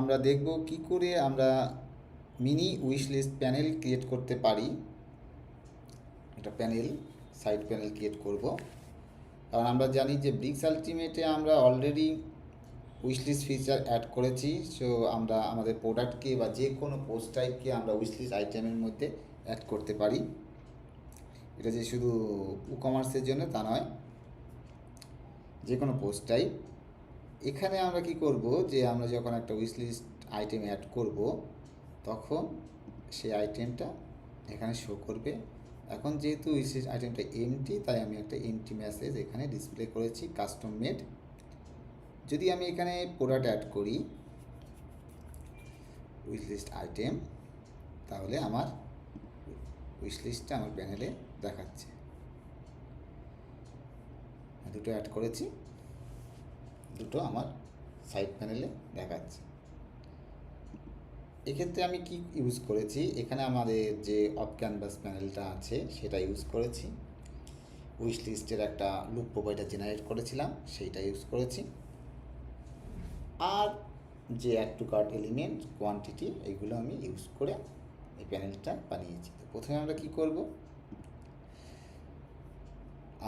আমরা দেখব কি করে আমরা mini wish list panel create করতে পারি। একটা প্যানেল সাইড প্যানেল ক্রিয়েট করব। কারণ আমরা জানি যে ব্রিক্স আলটিমেটে আমরা already wish list feature add করেছি। সো আমরা আমাদের প্রোডাক্টকে বা যে কোনো পোস্ট টাইপকে আমরা উইশ লিস্ট আইটেমের মধ্যে অ্যাড করতে পারি। এটা যে শুধু ই কমার্সের জন্য তা নয়, যে কোনো পোস্ট টাইপ এখানে আমরা কি করব যে আমরা যখন একটা উইশ লিস্ট আইটেম অ্যাড করব, তখন সেই আইটেমটা এখানে শো করবে। এখন যেহেতু উইশ লিস্ট আইটেমটা এমটি তাই আমি একটা এমটি মেসেজ এখানে ডিসপ্লে করেছি কাস্টম মেড যদি আমি এখানে প্রোডাক্ট অ্যাড করি উইশ লিস্ট আইটেম তাহলে আমার উইশ লিস্টটা আমার প্যানেলে দেখাচ্ছে। দুটো অ্যাড করেছি। দুটো আমার সাইড প্যানেলে দেখাচ্ছে। এক্ষেত্রে আমি কি ইউজ করেছি? এখানে আমাদের যে অফ ক্যানভাস প্যানেলটা আছে, সেটা ইউজ করেছি। উইশ লিস্টের একটা লুপ প্রোভাইডার জেনারেট করেছিলাম, সেইটা ইউজ করেছি। আর যে add to cart element quantity এইগুলো আমি ইউজ করে এই প্যানেলটা বানিয়েছি। তো প্রথমে আমরা কি করব?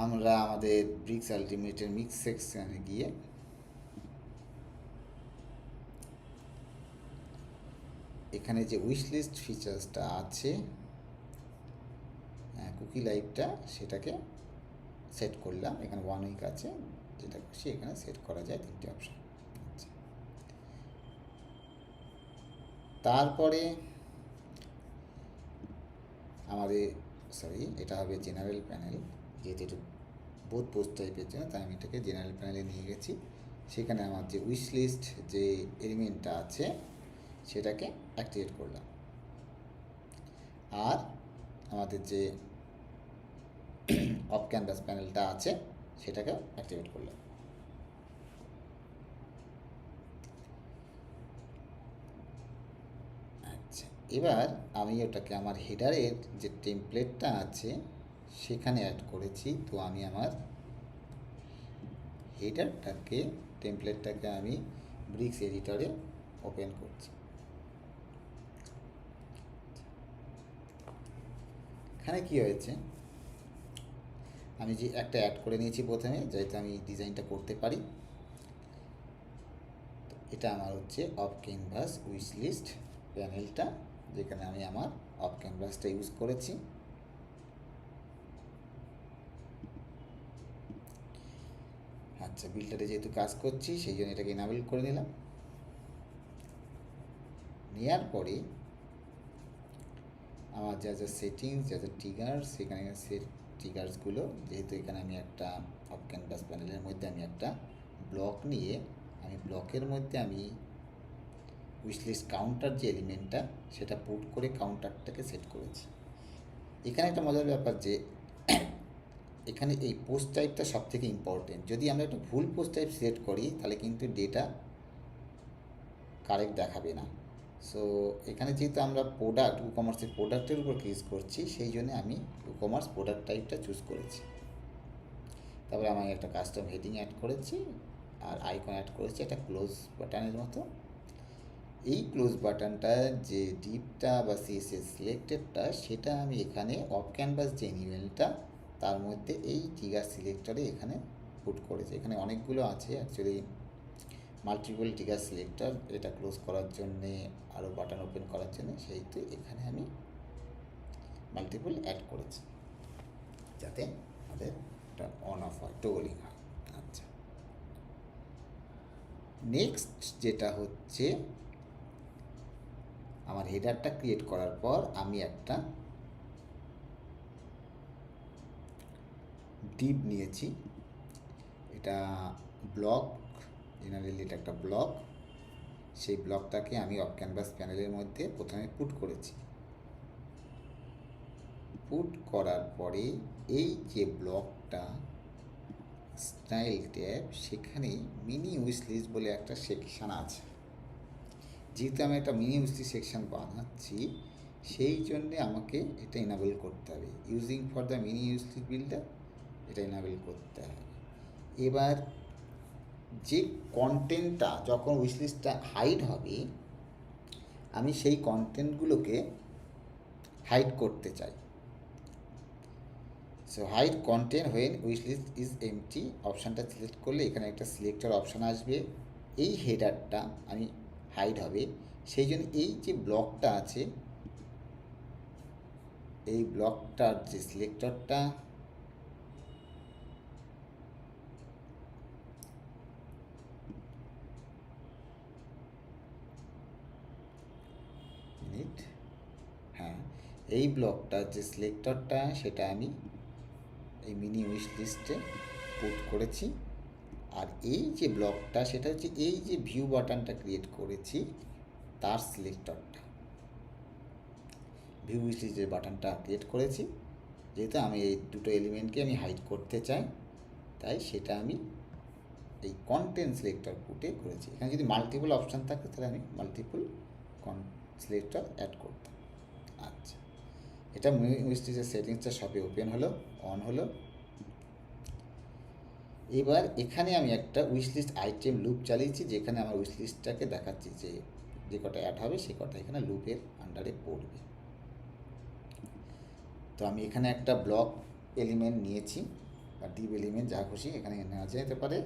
আমরা আমাদের ব্রিক্স আলটিমেটের মিক্স সেকশানে গিয়ে এখানে যে উইশ লিস্ট ফিচার্সটা আছে কুকি লাইভটা সেটাকে সেট করলাম। এখানে ওয়ান উইক আছে, যেটা খুশি এখানে সেট করা যায় তিনটে অপশন আচ্ছা। তারপরে আমাদের সরি এটা হবে জেনারেল প্যানেল যেহেতু এটা বোধ পোস্ট টাইপের জন্য, তাই আমি এটাকে জেনারেল প্যানেলে নিয়ে গেছি। সেখানে আমার যে উইশ লিস্ট যে এলিমেন্টটা আছে সেটাকে অ্যাক্টিভেট করলাম। আর আমাদের যে অফ ক্যানভাস প্যানেলটা আছে সেটাকে অ্যাক্টিভেট করলাম। আচ্ছা এবার আমি ওটাকে আমার হেডারের যে টেমপ্লেটটা আছে, সেখানে অ্যাড করেছি। তো আমি আমার হেডারটাকে টেমপ্লেটটাকে আমি ব্রিক্স এডিটরে ওপেন করছি। এখানে কি হয়েছে? আমি যে একটা অ্যাড করে নিয়েছি প্রথমে যেহেতু আমি ডিজাইনটা করতে পারি। এটা আমার হচ্ছে অফ ক্যানভাস উইশ লিস্ট প্যানেলটা যেখানে আমি আমার অফ ক্যানভাসটা ইউজ করেছি। আচ্ছা বিল্ডারে যেহেতু কাজ করছি, সেই জন্য এটাকে ইনাবেল করে নিলাম। নেওয়ার পরে আমার যা যা সেটিংস যা যা ট্রিগার সেখানে সে ট্রিগার্সগুলো যেহেতু এখানে আমি একটা অফ ক্যানভাস প্যানেলের মধ্যে আমি একটা ব্লক নিয়ে, আমি ব্লকের মধ্যে আমি উইশলিস্ট কাউন্টার যে এলিমেন্টটা সেটা পুট করে কাউন্টারটাকে সেট করেছি। এখানে একটা মজার ব্যাপার যে, এখানে এই পোস্ট টাইপটা সব থেকে ইম্পর্টেন্ট যদি আমরা একটা ভুল পোস্ট টাইপ সিলেক্ট করি, তাহলে কিন্তু ডেটা কারেক্ট দেখাবে না। সো এখানে যেহেতু আমরা প্রোডাক্ট ই কমার্সের প্রোডাক্টের উপর ক্লিক করছি, সেই জন্য আমি ই কমার্স প্রোডাক্ট টাইপটা চুজ করেছি। তারপরে আমি একটা কাস্টম হেডিং অ্যাড করেছি, আর আইকন অ্যাড করেছি একটা ক্লোজ বাটনের মতো। এই ক্লোজ বাটনটা যে ডিপটা বা সিএসএস সিলেক্টেডটা সেটা আমি এখানে অফ ক্যানভাস যে ইমেলটা তার মধ্যে এই টিগার সিলেক্টরে এখানে পুট করেছি। এখানে অনেকগুলো আছে অ্যাকচুয়ালি মাল্টিপল টিগার সিলেক্টর এটা ক্লোজ করার জন্যে আরও বাটন ওপেন করার জন্য সেইতো এখানে আমি মাল্টিপল অ্যাড করেছি। যাতে আমাদের এটা অন অফ হয় টোগলিং হয়। আচ্ছা। নেক্সট যেটা হচ্ছে, আমার হেডারটা ক্রিয়েট করার পর আমি একটা ডিপ নিয়েছি। এটা ব্লক জেনারেলি এটা একটা ব্লক সেই ব্লকটাকে আমি অফ ক্যানভাস প্যানেলের মধ্যে প্রথমে পুট করেছি। পুট করার পরে এই যে ব্লকটা স্টাইল ট্যাব সেখানে মিনি উইশ লিস্ট বলে একটা সেকশান আছে। যেহেতু আমি একটা মিনি উইশ লিস্ট সেকশান বানাচ্ছি, সেই জন্যে আমাকে এটা ইনাবেল করতে হবে। Using for the mini wish list builder এটা ইনাবেল করতে হবে। এবার যে কন্টেন্টটা যখন উইশলিস্টটা হাইড হবে, আমি সেই কন্টেন্টগুলোকে হাইড করতে চাই। So hide content when wishlist is empty অপশানটা সিলেক্ট করলে এখানে একটা সিলেক্টর অপশান আসবে। এই হেডারটা আমি হাইড হবে। সেই জন্য এই যে ব্লকটা আছে, এই ব্লকটার যে সিলেক্টরটা মিনিট হ্যাঁ এই ব্লকটার যে সিলেক্টরটা সেটা আমি এই মিনি উইশ লিস্টে পুট করেছি। আর এই যে ব্লকটা, সেটা হচ্ছে এই যে ভিউ বাটনটা ক্রিয়েট করেছি, তার সিলেক্টরটা ভিউ উইশ লিস্টের বাটনটা ক্রিয়েট করেছি। যেহেতু আমি এই দুটো এলিমেন্টকে আমি হাইড করতে চাই, তাই সেটা আমি এই কন্টেন্ট সিলেক্টর পুটে করেছি। এখানে যদি মাল্টিপল অপশান থাকে, তাহলে আমি মাল্টিপল কন সিলেক্টর অ্যাড করতাম। আচ্ছা। এটা উইস্টিজের সেটিংসটা সবে ওপেন হলো অন হলো। এবার এখানে আমি একটা উইশ লিস্ট আইটেম লুপ চালিয়েছি, যেখানে আমার উইশ লিস্টটাকে দেখাচ্ছি যে যে কটা অ্যাড হবে, সে কটা এখানে লুপের আন্ডারে পড়বে। তো আমি এখানে একটা ব্লক এলিমেন্ট নিয়েছি, বা ডিপ এলিমেন্ট যা খুশি এখানে নেওয়া যেতে পারে।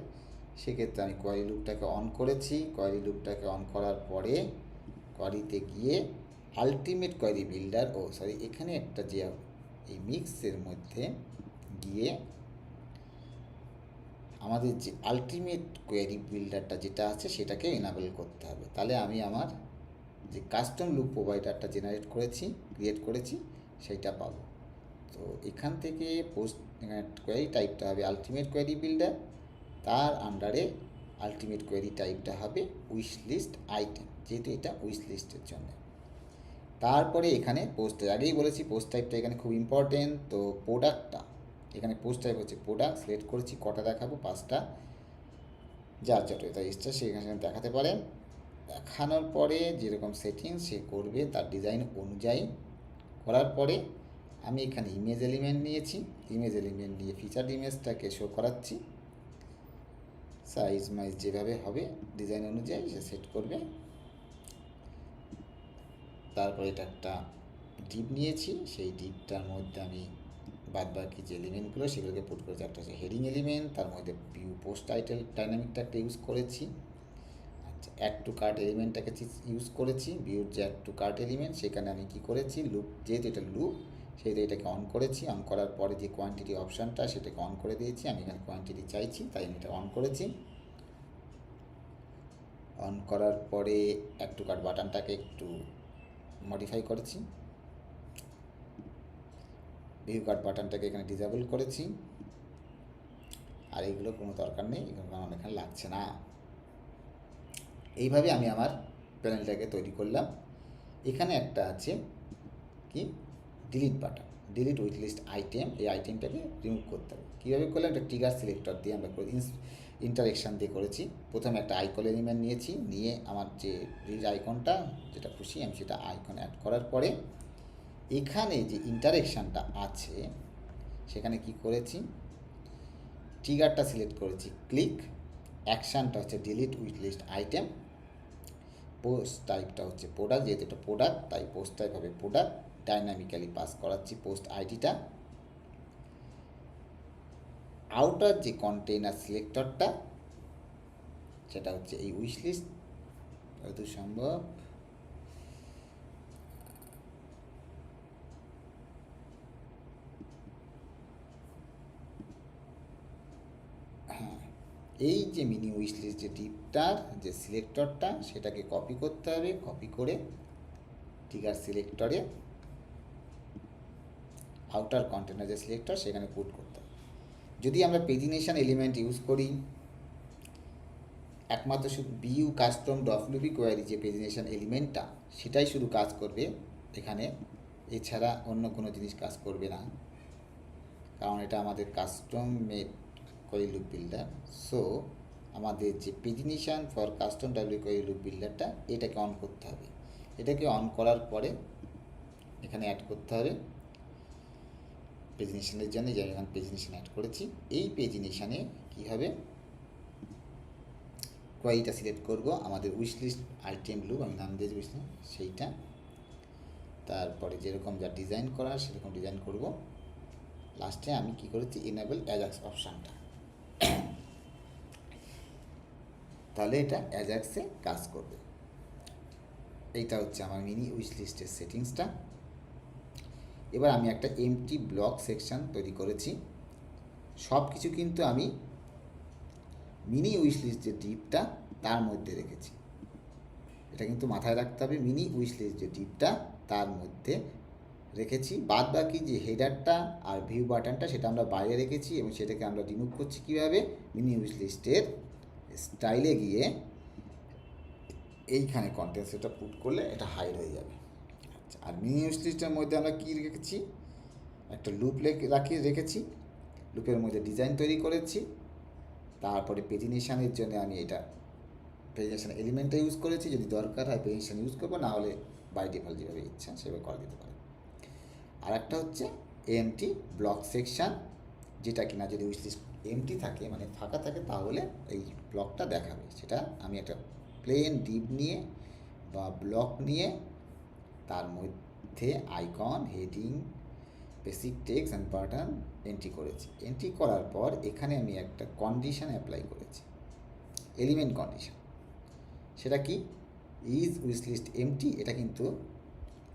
সেক্ষেত্রে আমি কোয়ারি লুপটাকে অন করেছি কোয়ারি লুপটাকে অন করার পরে কোয়ারিতে গিয়ে আলটিমেট কোয়ারি বিল্ডার ও সরি এখানে একটা যে এই মিক্সের মধ্যে গিয়ে আমাদের যে আলটিমেট কোয়ারি বিল্ডারটা যেটা আছে সেটাকে এনাবেল করতে হবে। তাহলে আমি আমার যে কাস্টম লুপ প্রোভাইডারটা জেনারেট করেছি ক্রিয়েট করেছি, সেইটা পাবো। তো এখান থেকে পোস্ট কোয়ারি টাইপটা হবে আলটিমেট কোয়ারি বিল্ডার তার আন্ডারে আলটিমেট কোয়ারি টাইপটা হবে উইশ লিস্ট আইটেম যেহেতু এটা উইশ লিস্টের জন্য। তারপরে এখানে পোস্ট আগেই বলেছি পোস্ট টাইপটা এখানে খুব ইম্পর্টেন্ট তো প্রোডাক্টটা এখানে পোস্ট টাইপ হচ্ছে প্রোডাক্ট সিলেক্ট করেছি, কটা দেখাবো, পাঁচটা, যার যত এটা ইচ্ছা সেখানে দেখাতে পারেন দেখানোর পরে যেরকম সেটিং সে করবে তার ডিজাইন অনুযায়ী করার পরে আমি এখানে ইমেজ এলিমেন্ট নিয়েছি ইমেজ এলিমেন্ট নিয়ে ফিচার ইমেজটাকে শো করাচ্ছি। সাইজ মাইজ যেভাবে হবে ডিজাইন অনুযায়ী সে সেট করবে। তারপর এটা একটা ডিপ নিয়েছি, সেই ডিপটার মধ্যে আমি বাদ বাকি যে এলিমেন্টগুলো সেগুলোকে পুট করেছি। একটা হচ্ছে হেডিং এলিমেন্ট তার মধ্যে ভিউ পোস্ট টাইটেল ডাইনামিকটা একটা ইউজ করেছি। আচ্ছা অ্যাড টু কার্ট এলিমেন্টটাকে ইউজ করেছি ভিউর যে অ্যাড টু কার্ট এলিমেন্ট সেখানে আমি কি করেছি? লুপ যেহেতু এটা লুপ সেহেতু এটাকে অন করেছি। অন করার পরে যে কোয়ান্টিটি অপশানটা সেটাকে অন করে দিয়েছি। আমি এখানে কোয়ান্টিটি চাইছি, তাই আমি এটা অন করেছি। অন করার পরে অ্যাড টু কার্ট বাটনটাকে একটু মডিফাই করেছি। ভিউ কার্ড বাটনটাকে এখানে ডিসেবল করেছি। আর এইগুলো কোনো দরকার নেই এগুলো আমার এখানে লাগছে না। এইভাবে আমি আমার প্যানেলটাকে তৈরি করলাম। এখানে একটা আছে কি? Delete button delete with list item এই আইটেমটাকে রিমুভ করতে হবে। কীভাবে করলাম? একটা ট্রিগার সিলেক্টর দিয়ে আমরা ইন্টারেকশান দিয়ে করেছি। প্রথমে একটা আইকন এলিমেন্ট নিয়েছি, নিয়ে আমার যে রিজ আইকনটা যেটা খুশি, আমি সেটা আইকন অ্যাড করার পরে এখানে যে ইন্টারেকশানটা আছে, সেখানে কি করেছি? ট্রিগারটা সিলেক্ট করেছি ক্লিক অ্যাকশানটা হচ্ছে delete with list item post টাইপটা হচ্ছে প্রোডাক্ট যেহেতু এটা প্রোডাক্ট তাই পোস্ট টাইপ হবে প্রোডাক্ট ডাইনামিক্যালি পাস করাচ্ছি পোস্ট আইডিটা আউটার যে কন্টেইনার সিলেক্টরটা সেটা হচ্ছে এই উইশ লিস্ট যত সম্ভব। হ্যাঁ এই যে মিনি উইশ লিস্ট যে ডিপটার যে সিলেক্টরটা সেটাকে কপি করতে হবে কপি করে টিকার সিলেক্টরে আউটার কন্টেনার যে সিলেক্টর সেখানে পুট করতে যদি আমরা পেজিনেশন এলিমেন্ট ইউজ করি, একমাত্র শুধু বিউ কাস্টম ডব্লিউবি কোয়ারি যে পেজিনেশন এলিমেন্টটা সেটাই শুধু কাজ করবে এখানে। এছাড়া অন্য কোনো জিনিস কাজ করবে না। কারণ এটা আমাদের custom made query loop builder so আমাদের যে pagination for custom W query loop বিল্ডারটা এটাকে অন করতে হবে। এটাকে অন করার পরে এখানে অ্যাড করতে হবে। পেজিনেশনের জন্য যে এখানে পেজিনেশন অ্যাড করেছি, এই পেজিনেশনে কী হবে কোয়াইটা সিলেক্ট করব, আমাদের উইশ লিস্ট আইটেম লুপ আমি নাম দিয়ে বুঝলাম সেইটা। তারপরে যেরকম যা ডিজাইন করা, সেরকম ডিজাইন করব। লাস্টে আমি কি করেছি এনেবল অ্যাজাক্স অপশানটা তাহলে এটা অ্যাজাক্সে কাজ করবে। এইটা হচ্ছে আমার মিনি উইশ লিস্টের সেটিংসটা এবার আমি একটা এমটি ব্লক সেকশন তৈরি করেছি। সব কিছু কিন্তু আমি মিনি উইশ লিস্ট যে ডিপটা তার মধ্যে রেখেছি। এটা কিন্তু মাথায় রাখতে হবে মিনি উইশ লিস্ট যে ডিপটা তার মধ্যে রেখেছি। বাদ বাকি যে হেডারটা আর ভিউ বাটনটা সেটা আমরা বাইরে রেখেছি এবং সেটাকে আমরা রিমুভ করছি কীভাবে? মিনি উইশ লিস্টের স্টাইলে গিয়ে এইখানে কন্টেন্ট সেটা পুট করলে এটা হাইড হয়ে যাবে। আচ্ছা আর মিনি উইশ লিস্টের মধ্যে আমরা কী রেখেছি? একটা লুপ রাখি রেখেছি। লুপের মধ্যে ডিজাইন তৈরি করেছি। তারপরে পেজিনেশানের জন্য আমি এটা পেজিনেশান এলিমেন্টটা ইউজ করেছি। যদি দরকার হয় পেজিনেশান ইউজ করব, না হলে বাই ডিফল্ট যেভাবে ইচ্ছা সেভাবে করা যেতে পারে। আর একটা হচ্ছে এমটি ব্লক সেকশান যেটা কিনা যদি উইশ লিস্ট এমটি থাকে মানে ফাঁকা থাকে, তাহলে এই ব্লকটা দেখাবে। সেটা আমি একটা প্লেন ডিপ নিয়ে বা ব্লক নিয়ে তার মধ্যে icon, heading, basic text and button entry করেছি। এন্ট্রি করার পর এখানে আমি একটা কন্ডিশান অ্যাপ্লাই করেছি। এলিমেন্ট কন্ডিশন সেটা কি? ইজ উইস লিস্ট এমটি এটা কিন্তু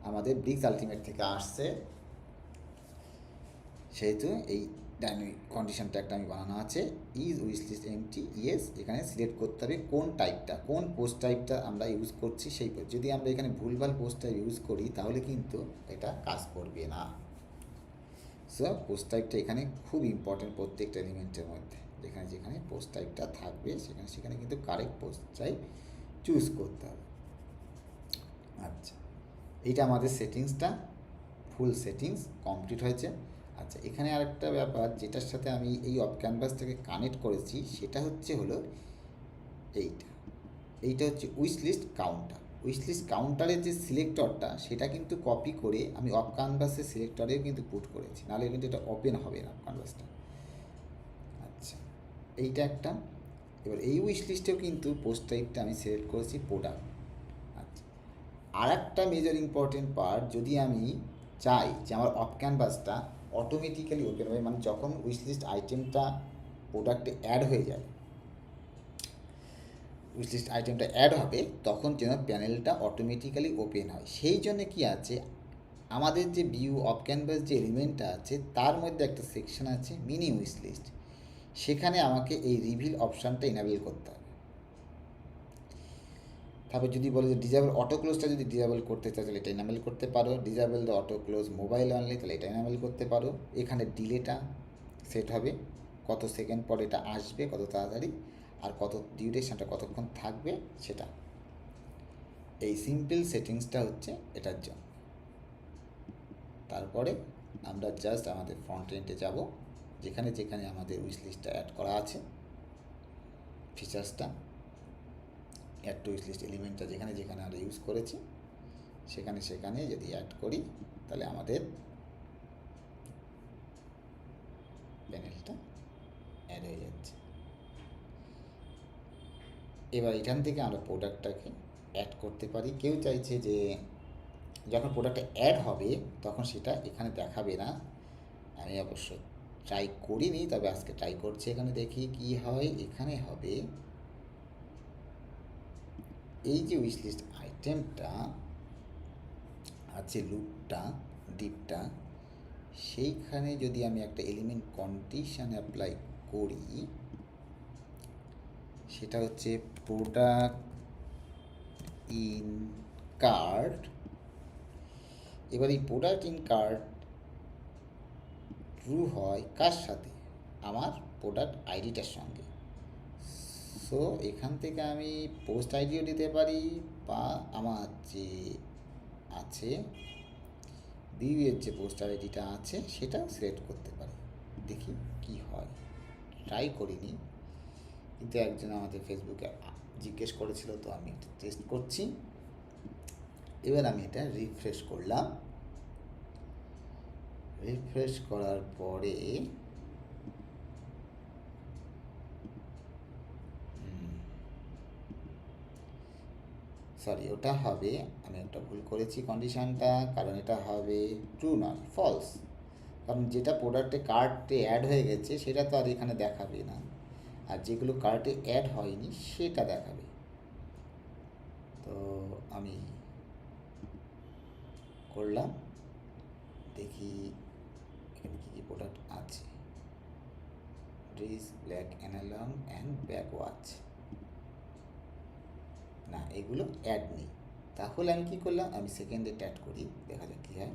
আমাদের ব্রিক্স আলটিমেট থেকে আসছে। সেহেতু এই ডাইনামিক কন্ডিশনটা একটা আমি বানানো আছে। Is wish list empty yes এখানে সিলেক্ট করতে হবে কোন টাইপটা কোন পোস্ট টাইপটা আমরা ইউজ করছি সেই যদি আমরা এখানে ভুলভাল পোস্ট টাইপ ইউজ করি, তাহলে কিন্তু এটা কাজ করবে না। সো পোস্ট টাইপটা এখানে খুব ইম্পর্টেন্ট প্রত্যেকটা এলিমেন্টের মধ্যে। যেখানে যেখানে পোস্ট টাইপটা থাকবে, সেখানে সেখানে কিন্তু কারেক্ট পোস্ট টাইপ চুজ করতে হবে। আচ্ছা এইটা আমাদের সেটিংসটা ফুল সেটিংস কমপ্লিট হয়েছে। আচ্ছা এখানে আরেকটা ব্যাপার যেটার সাথে আমি এই অফ ক্যানভাসটাকে কানেক্ট করেছি, সেটা হচ্ছে হলো এইটা। এইটা হচ্ছে wish list counter wish list কাউন্টারের যে সিলেক্টরটা সেটা কিন্তু কপি করে আমি অফ ক্যানভাসের সিলেক্টরেও কিন্তু পুট করেছি। নাহলে কিন্তু এটা ওপেন হবে না অফ ক্যানভাসটা আচ্ছা এইটা একটা। এবার এই উইশ লিস্টেও কিন্তু পোস্ট টাইপটা আমি সিলেক্ট করেছি প্রোডাক্ট আচ্ছা আর একটা মেজর ইম্পর্টেন্ট পার্ট যদি আমি চাই যে আমার অফ ক্যানভাসটা অটোমেটিক্যালি ওপেন হবে মানে যখন উইশ লিস্ট আইটেমটা প্রোডাক্টে অ্যাড হয়ে যাবে উইশ লিস্ট আইটেমটা অ্যাড হবে, তখন যেন প্যানেলটা অটোমেটিক্যালি ওপেন হয়। সেই জন্য কি আছে, আমাদের যে ভিউ অফ ক্যানভাস যে এলিমেন্টটা আছে, তার মধ্যে একটা সেকশন আছে মিনি উইশ লিস্ট সেখানে আমাকে এই রিভিল অপশানটা ইনাবেল করতে হবে। তারপর যদি বলে যে ডিজেবল অটো ক্লোজটা যদি ডিজেবল করতে চাও তাহলে এটা ইনাবেল করতে পারো। Disable the auto close mobile only তাহলে এটা ইনাবেল করতে পারো। এখানে ডিলেটা সেট হবে। কত সেকেন্ড পর এটা আসবে, কত তাড়াতাড়ি, আর কত ডিউরেশনটা কতক্ষণ থাকবে, সেটা। এই সিম্পল সেটিংসটা হচ্ছে এটার জন্য। তারপরে আমরা জাস্ট আমাদের ফ্রন্ট এন্ডে যাব। যেখানে যেখানে আমাদের উইশ লিস্টটা অ্যাড করা আছে। ফিচার্সটা অ্যাড টু উইশ লিস্ট এলিমেন্টটা যেখানে যেখানে আমরা ইউজ করেছি, সেখানে সেখানে যদি অ্যাড করি, তাহলে আমাদের প্যানেলটা অ্যাড হয়ে যাচ্ছে। এবার এখান থেকে আমরা প্রোডাক্টটাকে অ্যাড করতে পারি। কেউ চাইছে যে যখন প্রোডাক্টটা অ্যাড হবে, তখন সেটা এখানে দেখাবে না। আমি অবশ্য ট্রাই করিনি, তবে আজকে ট্রাই করছি। এখানে দেখি কি হয়। এখানে হবে এই যে উইশ লিস্ট আইটেমটা আছে লুপটা দ্বীপটা সেইখানে যদি আমি একটা এলিমেন্ট কন্ডিশন অ্যাপ্লাই করি, সেটা হচ্ছে প্রোডাক্ট ইন কার্ড এবার এই প্রোডাক্ট ইন কার্ড ট্রু হয় কার সাথে? আমার প্রোডাক্ট আইডিটার সঙ্গে। সো এখান থেকে আমি পোস্ট আইডিও দিতে পারি বা আমার যে আছে বিউয়ের যে পোস্ট আইডিটা আছে সেটা সিলেক্ট করতে পারি। দেখি কি হয়। ট্রাই করিনি। কিন্তু একজন আমাদের ফেসবুকে জিজ্ঞেস করেছিল, তো আমি টেস্ট করছি। এবার আমি এটা রিফ্রেশ করলাম। রিফ্রেশ করার পরে সরি ওটা হবে, আমি একটা ভুল করেছি কন্ডিশানটা কারণ এটা হবে ট্রু নয় ফলস কারণ যেটা প্রোডাক্টে কার্টে অ্যাড হয়ে গেছে, সেটা তো আর এখানে দেখাবে না। আর যেগুলো কার্টে অ্যাড হয়নি, সেটা দেখাবে। তো আমি করলাম, দেখি এখানে কী কী প্রোডাক্ট আছে। Dress black analog and black watch না, এগুলো অ্যাড নেই। তাহলে আমি কী করলাম? আমি সেকেন্ডে অ্যাড করি, দেখা যাক কী হয়।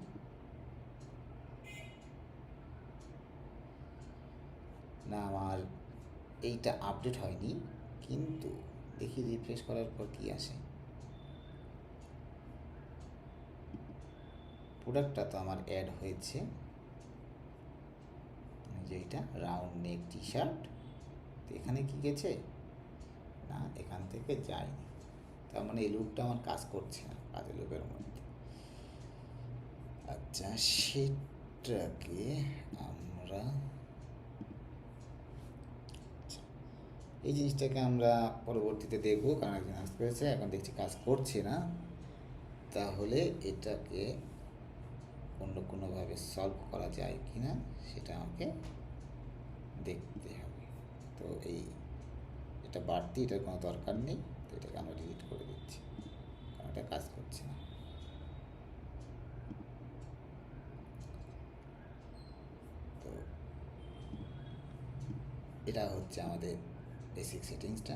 না, আমার এইটা আপডেট হয়নি, কিন্তু দেখি রিফ্রেশ করার পর কি আসে। প্রোডাক্টটা তো আমার অ্যাড হয়েছে। যেটা রাউন্ড নেক টি শার্ট তো এখানে কি গেছে? না, এখান থেকে যায়নি। তার মানে এই লুপটা আমার কাজ করছে না কাজের লুপের মধ্যে। আচ্ছা সেটাকে আমরা আচ্ছা, এই জিনিসটাকে আমরা পরবর্তীতে দেখব কারণ একজন আসতে পেরেছে এখন দেখছি কাজ করছে না। তাহলে এটাকে অন্য কোনোভাবে সলভ করা যায় কি না সেটা আমাকে দেখতে হবে। তো এই এটা বাড়তি এটার কোনো দরকার নেই। এটাকে আমরা ডিলিট করে দিচ্ছি। কারণ এটা কাজ করছে না। তো এটা হচ্ছে আমাদের বেসিক সেটিংসটা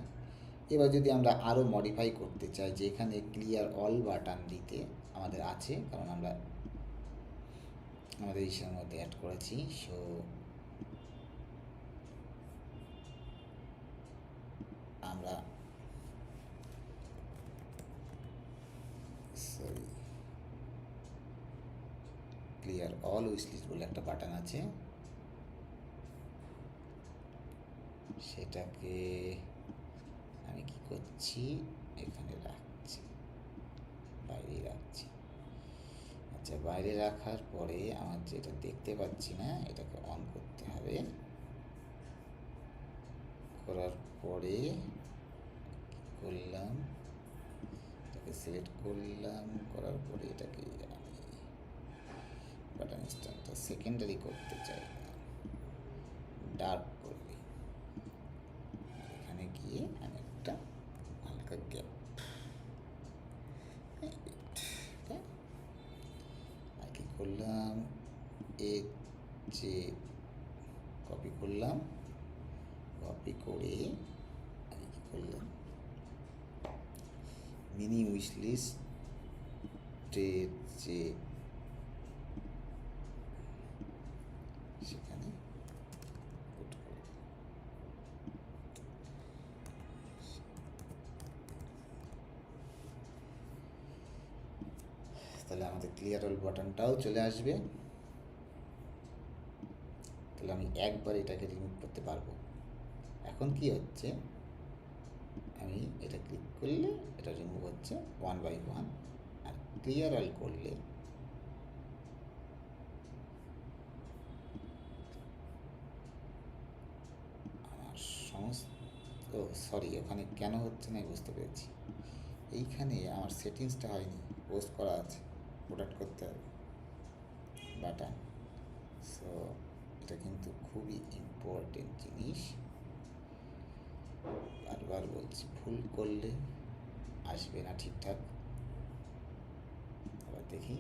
এবার যদি আমরা আরও মডিফাই করতে চাই যে এখানে ক্লিয়ার অল বাটন দিতে আমাদের আছে, কারণ আমরা আমাদের ইসের মধ্যে অ্যাড করেছি। সো আমরা sorry clear all wish list বলে একটা বাটন আছে। সেটাকে আমি কি করছি? এখানে রাখছি। বাইরে রাখছি। আচ্ছা বাইরে রাখার পরে আমার যেটা দেখতে পাচ্ছি না, এটাকে অন করতে হবে। করার পরে করলাম? এটাকে সিলেক্ট করলাম। করার পরে এটাকে আমি বাটন সেকেন্ডারি করতে চাই ডার্ক করবি। এখানে গিয়ে আমি একটা হালকা গ্যাপ আর কি করলাম? এ যে কপি করলাম। কপি করে আমি কি করলাম? মিনি উইশ লিস্টের যে সেখানে put করলাম। তাহলে আমাদের ক্লিয়ার অল বাটনটাও চলে আসবে। তাহলে আমি একবার এটাকে রিমুভ করতে পারব। এখন কি হচ্ছে? আমি এটা ক্লিক করলে এটা রিমুভ হচ্ছে ওয়ান বাই ওয়ান আর ক্লিয়ার অল করলে আমার সমস্ত, ও সরি ওখানে কেন হচ্ছে না বুঝতে পেরেছি। এইখানে আমার সেটিংসটা হয়নি পোস্ট করা আছে। প্রোডাক্ট করতে হবে বাটন সো এটা কিন্তু খুবই ইম্পর্টেন্ট জিনিস। বারবার বলছি, ভুল করলে আসবে না ঠিকঠাক। আবার দেখি।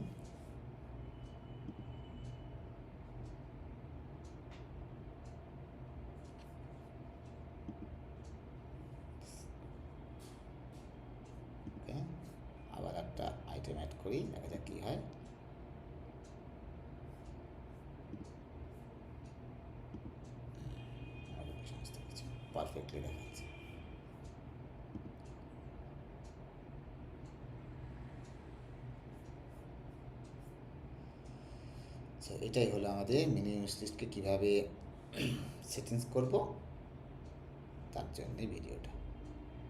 ওকে আবার একটা আইটেম অ্যাড করি, দেখা কী হয় সমস্ত কিছু পারফেক্টলি এটাই হলো আমাদের মিনি লিস্টকে কীভাবে সেটিংস করব তার জন্যে ভিডিওটা